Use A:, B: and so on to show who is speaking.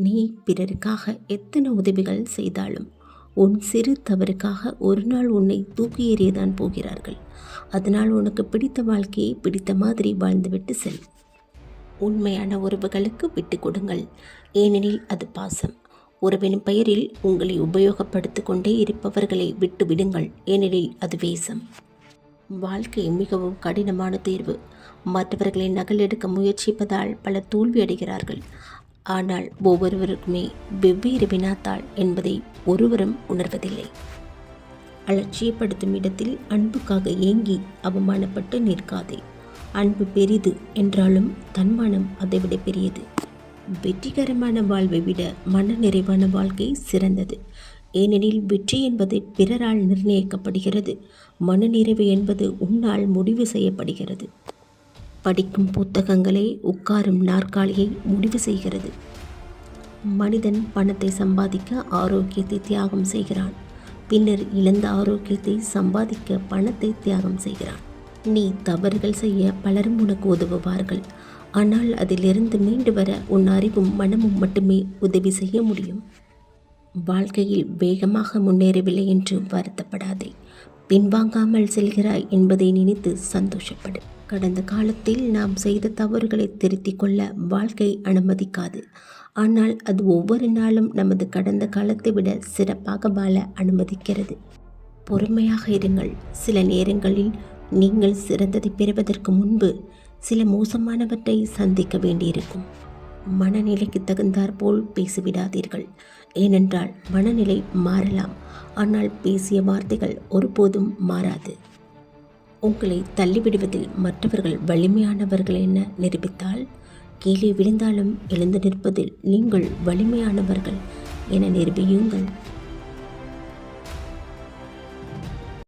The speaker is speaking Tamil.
A: நீ பிறருக்காக எத்தனை உதவிகள் செய்தாலும் உன் சிறு தவறுக்காக ஒரு நாள் உன்னை தூக்கி எறியதான் போகிறார்கள். அதனால் உனக்கு பிடித்த வாழ்க்கையை பிடித்த மாதிரி வாழ்ந்துவிட்டு செல். உண்மையான உறவுகளுக்கு விட்டு கொடுங்கள். ஏனெனில் அது பாசம். உறவின் பெயரில் உங்களை உபயோகப்படுத்திக் கொண்டே இருப்பவர்களை விட்டு விடுங்கள். ஏனெனில் அது வேசம் வாழ்க்கை மிகவும் கடினமான தேர்வு. மற்றவர்களை நகலெடுக்க முயற்சிப்பதால் பலர் தோல்வியடைகிறார்கள் ஆனால் ஒவ்வொருவருக்குமே வெவ்வேறு வினாத்தாள் என்பதை ஒருவரும் உணர்வதில்லை. அலட்சியப்படுத்தும் இடத்தில் அன்புக்காக ஏங்கி அவமானப்பட்டு நிற்காதே. அன்பு பெரிது என்றாலும் தன்மானம் அதைவிட பெரியது. வெற்றிகரமான வாழ்வை விட மன நிறைவான வாழ்க்கை சிறந்தது. ஏனெனில் வெற்றி என்பது பிறரால் நிர்ணயிக்கப்படுகிறது. மனநிறைவு என்பது உன்னால் முடிவு செய்யப்படுகிறது. படிக்கும் புத்தகங்களே உட்காரும் நாற்காலியை முடிவு செய்கிறது. மனிதன் பணத்தை சம்பாதிக்க ஆரோக்கியத்தை தியாகம் செய்கிறான். பின்னர் இழந்த ஆரோக்கியத்தை சம்பாதிக்க பணத்தை தியாகம் செய்கிறான். நீ தவறுகள் செய்ய பலரும் உனக்கு உதவுவார்கள். ஆனால் அதிலிருந்து மீண்டு வர உன் அறிவும் மனமும் மட்டுமே உதவி செய்ய முடியும். வாழ்க்கையில் வேகமாக முன்னேறவில்லை என்று வருத்தப்படாதே. பின்வாங்காமல் செல்கிறாய் என்பதை நினைத்து சந்தோஷப்படு. கடந்த காலத்தில் நாம் செய்த தவறுகளை திருத்திக் கொள்ள வாழ்க்கை அனுமதிக்காது. ஆனால் அது ஒவ்வொரு நாளும் நமது கடந்த காலத்தை விட சிறப்பாக வாழ அனுமதிக்கிறது. பொறுமையாக இருங்கள். சில நேரங்களில் நீங்கள் சிறந்ததை பெறுவதற்கு முன்பு சில மோசமானவற்றை சந்திக்க வேண்டியிருக்கும். மனநிலைக்கு தகுந்தாற்போல் பேசிவிடாதீர்கள். ஏனென்றால் மனநிலை மாறலாம். ஆனால் பேசிய வார்த்தைகள் ஒருபோதும் மாறாது. உங்களை தள்ளிவிடுவதில் மற்றவர்கள் வலிமையானவர்கள் என நிரூபித்தால் கீழே விழுந்தாலும் எழுந்து நிற்பதில் நீங்கள் வலிமையானவர்கள் என நிரூபியுங்கள்.